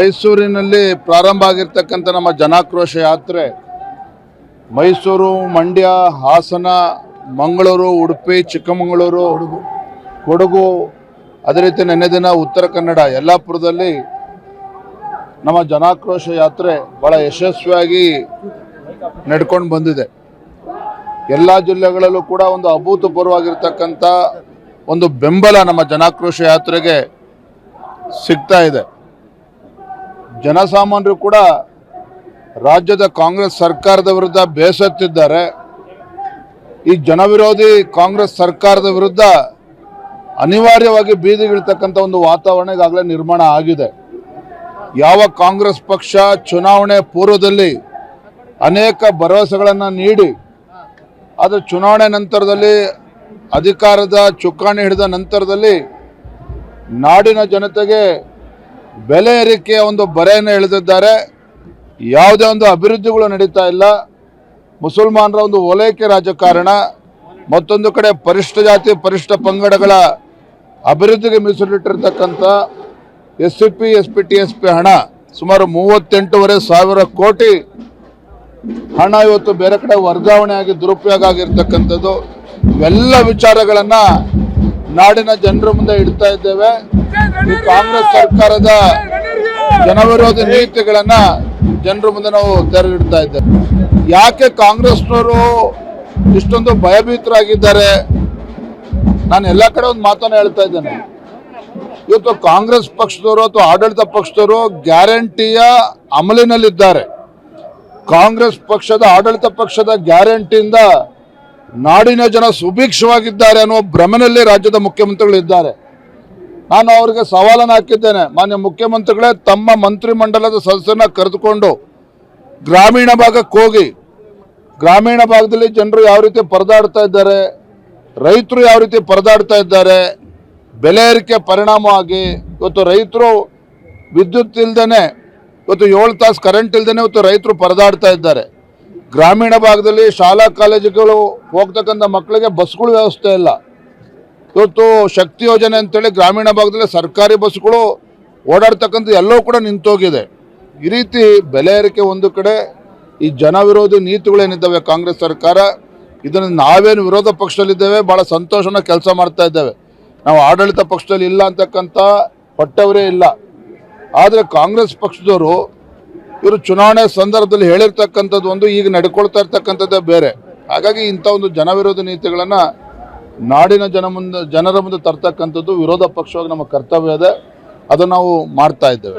ಮೈಸೂರಿನಲ್ಲಿ ಪ್ರಾರಂಭ ಆಗಿರ್ತಕ್ಕಂಥ ನಮ್ಮ ಜನಾಕ್ರೋಶ ಯಾತ್ರೆ, ಮೈಸೂರು, ಮಂಡ್ಯ, ಹಾಸನ, ಮಂಗಳೂರು, ಉಡುಪಿ, ಚಿಕ್ಕಮಗಳೂರು, ಕೊಡಗು, ಅದೇ ರೀತಿ ನೆನ್ನೆ ದಿನ ಉತ್ತರ ಕನ್ನಡ, ಯಲ್ಲಾಪುರದಲ್ಲಿ ನಮ್ಮ ಜನಾಕ್ರೋಶ ಯಾತ್ರೆ ಭಾಳ ಯಶಸ್ವಿಯಾಗಿ ನಡ್ಕೊಂಡು ಬಂದಿದೆ. ಎಲ್ಲ ಜಿಲ್ಲೆಗಳಲ್ಲೂ ಕೂಡ ಒಂದು ಅಭೂತಪೂರ್ವವಾಗಿರ್ತಕ್ಕಂಥ ಒಂದು ಬೆಂಬಲ ನಮ್ಮ ಜನಾಕ್ರೋಶ ಯಾತ್ರೆಗೆ ಸಿಗ್ತಾ ಇದೆ. ಜನಸಾಮಾನ್ಯರು ಕೂಡ ರಾಜ್ಯದ ಕಾಂಗ್ರೆಸ್ ಸರ್ಕಾರದ ವಿರುದ್ಧ ಬೇಸತ್ತಿದ್ದಾರೆ. ಈ ಜನವಿರೋಧಿ ಕಾಂಗ್ರೆಸ್ ಸರ್ಕಾರದ ವಿರುದ್ಧ ಅನಿವಾರ್ಯವಾಗಿ ಬೀದಿಗಿಳ್ತಕ್ಕಂಥ ಒಂದು ವಾತಾವರಣ ಈಗಾಗಲೇ ನಿರ್ಮಾಣ ಆಗಿದೆ. ಯಾವ ಕಾಂಗ್ರೆಸ್ ಪಕ್ಷ ಚುನಾವಣೆ ಪೂರ್ವದಲ್ಲಿ ಅನೇಕ ಭರವಸೆಗಳನ್ನು ನೀಡಿ, ಅದು ಚುನಾವಣೆ ನಂತರದಲ್ಲಿ ಅಧಿಕಾರದ ಚುಕ್ಕಾಣಿ ಹಿಡಿದ ನಂತರದಲ್ಲಿ ನಾಡಿನ ಜನತೆಗೆ ಬೆಲೆ ಏರಿಕೆಯ ಒಂದು ಬರೆಯನ್ನು ಎಳೆದಿದ್ದಾರೆ. ಯಾವುದೇ ಒಂದು ಅಭಿವೃದ್ಧಿಗಳು ನಡೀತಾ ಇಲ್ಲ. ಮುಸಲ್ಮಾನರ ಒಂದು ಓಲೈಕೆ ರಾಜಕಾರಣ ಮತ್ತೊಂದು ಕಡೆ ಪರಿಷ್ಠ ಜಾತಿ, ಪರಿಷ್ಠ ಪಂಗಡಗಳ ಅಭಿವೃದ್ಧಿಗೆ ಮೀಸಲಿಟ್ಟಿರ್ತಕ್ಕಂಥ S C P S P T S P ಹಣ ಸುಮಾರು ಮೂವತ್ತೆಂಟೂವರೆ ಸಾವಿರ ಕೋಟಿ ಹಣ ಇವತ್ತು ಬೇರೆ ಕಡೆ ವರ್ಗಾವಣೆ ಆಗಿ ದುರುಪಯೋಗ ಆಗಿರ್ತಕ್ಕಂಥದ್ದು. ಇವೆಲ್ಲ ವಿಚಾರಗಳನ್ನ ನಾಡಿನ ಜನರ ಮುಂದೆ ಇಡ್ತಾ ಇದ್ದೇವೆ. ಈ ಕಾಂಗ್ರೆಸ್ ಸರ್ಕಾರದ ಜನವಿರೋಧಿ ನೀತಿಗಳನ್ನ ಜನರ ಮುಂದೆ ನಾವು ತೆರೆದಿಡ್ತಾ ಇದ್ದೇವೆ. ಯಾಕೆ ಕಾಂಗ್ರೆಸ್ನವರು ಇಷ್ಟೊಂದು ಭಯಭೀತರಾಗಿದ್ದಾರೆ? ನಾನು ಎಲ್ಲ ಕಡೆ ಒಂದು ಮಾತನ್ನು ಹೇಳ್ತಾ ಇದ್ದೇನೆ. ಇವತ್ತು ಕಾಂಗ್ರೆಸ್ ಪಕ್ಷದವರು ಅಥವಾ ಆಡಳಿತ ಪಕ್ಷದವರು ಗ್ಯಾರಂಟಿಯ ಅಮಲಿನಲ್ಲಿದ್ದಾರೆ. ಕಾಂಗ್ರೆಸ್ ಪಕ್ಷದ ಆಡಳಿತ ಪಕ್ಷದ ಗ್ಯಾರಂಟಿಯಿಂದ ನಾಡಿನ ಜನ ಸುಭಿಕ್ಷವಾಗಿದ್ದಾರೆ ಅನ್ನುವ ಭ್ರಮನಲ್ಲಿ ರಾಜ್ಯದ ಮುಖ್ಯಮಂತ್ರಿಗಳು ಇದ್ದಾರೆ. ನಾನು ಅವರಿಗೆ ಸವಾಲನ್ನು ಹಾಕಿದ್ದೇನೆ. ಮಾನ್ಯ ಮುಖ್ಯಮಂತ್ರಿಗಳೇ, ತಮ್ಮ ಮಂತ್ರಿಮಂಡಲದ ಸದಸ್ಯರನ್ನ ಕರೆದುಕೊಂಡು ಗ್ರಾಮೀಣ ಭಾಗಕ್ಕೆ ಹೋಗಿ. ಗ್ರಾಮೀಣ ಭಾಗದಲ್ಲಿ ಜನರು ಯಾವ ರೀತಿ ಪರದಾಡ್ತಾ ಇದ್ದಾರೆ, ರೈತರು ಯಾವ ರೀತಿ ಪರದಾಡ್ತಾ ಇದ್ದಾರೆ, ಬೆಲೆ ಏರಿಕೆ ಪರಿಣಾಮವಾಗಿ, ಇವತ್ತು ರೈತರು ವಿದ್ಯುತ್ ಇಲ್ದೇನೆ, ಇವತ್ತು ಏಳು ತಾಸು ಕರೆಂಟ್ ಇಲ್ದೇನೆ ಇವತ್ತು ರೈತರು ಪರದಾಡ್ತಾ ಇದ್ದಾರೆ. ಗ್ರಾಮೀಣ ಭಾಗದಲ್ಲಿ ಶಾಲಾ ಕಾಲೇಜುಗಳು ಹೋಗ್ತಕ್ಕಂಥ ಮಕ್ಕಳಿಗೆ ಬಸ್ಗಳು ವ್ಯವಸ್ಥೆ ಇಲ್ಲ. ಇವತ್ತು ಶಕ್ತಿ ಯೋಜನೆ ಅಂತೇಳಿ ಗ್ರಾಮೀಣ ಭಾಗದಲ್ಲಿ ಸರ್ಕಾರಿ ಬಸ್ಗಳು ಓಡಾಡ್ತಕ್ಕಂಥ ಎಲ್ಲವೂ ಕೂಡ ನಿಂತೋಗಿದೆ. ಈ ರೀತಿ ಬೆಲೆ ಏರಿಕೆ ಒಂದು ಕಡೆ, ಈ ಜನ ವಿರೋಧಿ ನೀತಿಗಳೇನಿದ್ದಾವೆ ಕಾಂಗ್ರೆಸ್ ಸರ್ಕಾರ, ಇದನ್ನು ನಾವೇನು ವಿರೋಧ ಪಕ್ಷದಲ್ಲಿದ್ದೇವೆ ಭಾಳ ಸಂತೋಷನ ಕೆಲಸ ಮಾಡ್ತಾ ಇದ್ದೇವೆ. ನಾವು ಆಡಳಿತ ಪಕ್ಷದಲ್ಲಿ ಇಲ್ಲ ಅಂತಕ್ಕಂಥ ಹೊಟ್ಟವರೇ ಇಲ್ಲ. ಆದರೆ ಕಾಂಗ್ರೆಸ್ ಪಕ್ಷದವರು ಇವರು ಚುನಾವಣೆ ಸಂದರ್ಭದಲ್ಲಿ ಹೇಳಿರ್ತಕ್ಕಂಥದ್ದು ಒಂದು ಈಗ ನಡ್ಕೊಳ್ತಾ ಇರ್ತಕ್ಕಂಥದ್ದೇ ಬೇರೆ. ಹಾಗಾಗಿ ಇಂಥ ಒಂದು ಜನವಿರೋಧಿ ನೀತಿಗಳನ್ನು ನಾಡಿನ ಜನ ಮುಂದೆ, ಜನರ ಮುಂದೆ ತರ್ತಕ್ಕಂಥದ್ದು ವಿರೋಧ ಪಕ್ಷವಾಗಿ ನಮ್ಮ ಕರ್ತವ್ಯ ಇದೆ. ಅದನ್ನು ನಾವು ಮಾಡ್ತಾ ಇದ್ದೇವೆ.